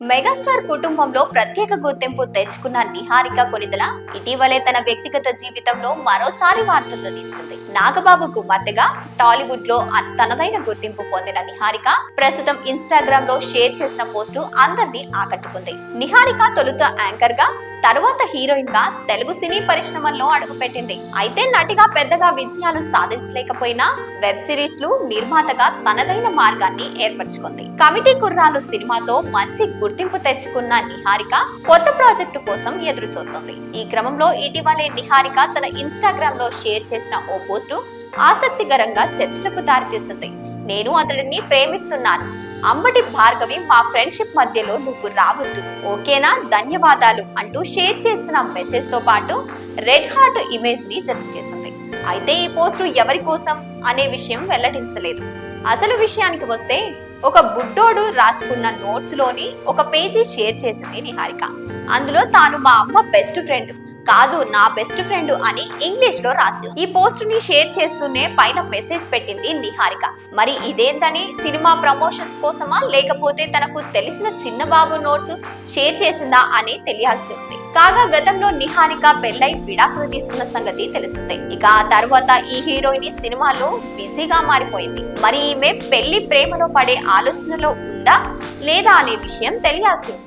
Megastar కుటుంబంలో ప్రత్యేక గుర్తింపు తెచ్చుకున్న నిహారిక కొనిదల ఇటీవలే తన వ్యక్తిగత జీవితంలో మరోసారి వార్తల్లో నిలిచింది నాగబాబు కుమార్తెగా టాలీవుడ్లో తనదైన గుర్తింపు పొందిన నిహారిక ప్రస్తుతం ఇన్స్టాగ్రామ్లో షేర్ చేసిన పోస్టు అందరినీ ఆకట్టుకుంది. నిహారిక తొలుత యాంకర్గా తరువాత హీరోయిన్గా తెలుగు సినీ పరిశ్రమలో అడుగుపెట్టింది. అయితే నటిగా పెద్దగా విజయాలు సాధించలేకపోయినా వెబ్ సిరీస్లు నిర్మాతగా తనదైన మార్గాన్ని ఏర్పరచుకుంది. కమిటీ కుర్రాలు సినిమాతో మంచి గుర్తింపు తెచ్చుకున్న నిహారిక కొత్త ప్రాజెక్టు కోసం ఎదురు చూస్తుంది ఈ క్రమంలో ఇటీవలే నిహారిక తన ఇన్స్టాగ్రామ్లో షేర్ చేసిన ఓ పోస్టు ఆసక్తికరంగా చర్చలకు దారితీసింది. నేను అతడిని ప్రేమిస్తున్నాను. అంబటి భార్గవి మా ఫ్రెండ్షిప్ మధ్యలో నువ్వు రావద్దు. ఓకేనా? ధన్యవాదాలు అంటూ షేర్ చేసిన మెసేజ్తో పాటు రెడ్ హార్ట్ ఇమేజ్ని జత చేసింది. అయితే ఈ పోస్టు ఎవరి కోసం అనే విషయం వెల్లడించలేదు. అసలు విషయానికి వస్తే ఒక బుడ్డోడు రాసుకున్న నోట్స్లోని ఒక పేజీ షేర్ చేసింది నిహారిక. అందులో తాను మా అమ్మ బెస్ట్ ఫ్రెండ్ కాదు నా బెస్ట్ ఫ్రెండ్ అని ఇంగ్లీష్లో రాసి ఈ పోస్ట్ని షేర్ చేస్తూనే పైన మెసేజ్ పెట్టింది నిహారిక. మరి ఇదేంటని సినిమా ప్రమోషన్స్ కోసమా? లేకపోతే తనకు తెలిసిన చిన్న బాబు నోట్స్ షేర్ చేసిందా అని తెలియాల్సి ఉంది. కాగా గతంలో నిహారిక పెళ్ళై విడాకులు తీసుకున్న సంగతి తెలిసిందే. ఇక ఆ తర్వాత ఈ హీరోయిన్ సినిమాలో బిజీగా మారిపోయింది. మరి ఈమె పెళ్ళి ప్రేమలో పడే ఆలోచనలో ఉందా లేదా అనే విషయం తెలియాల్సి ఉంది.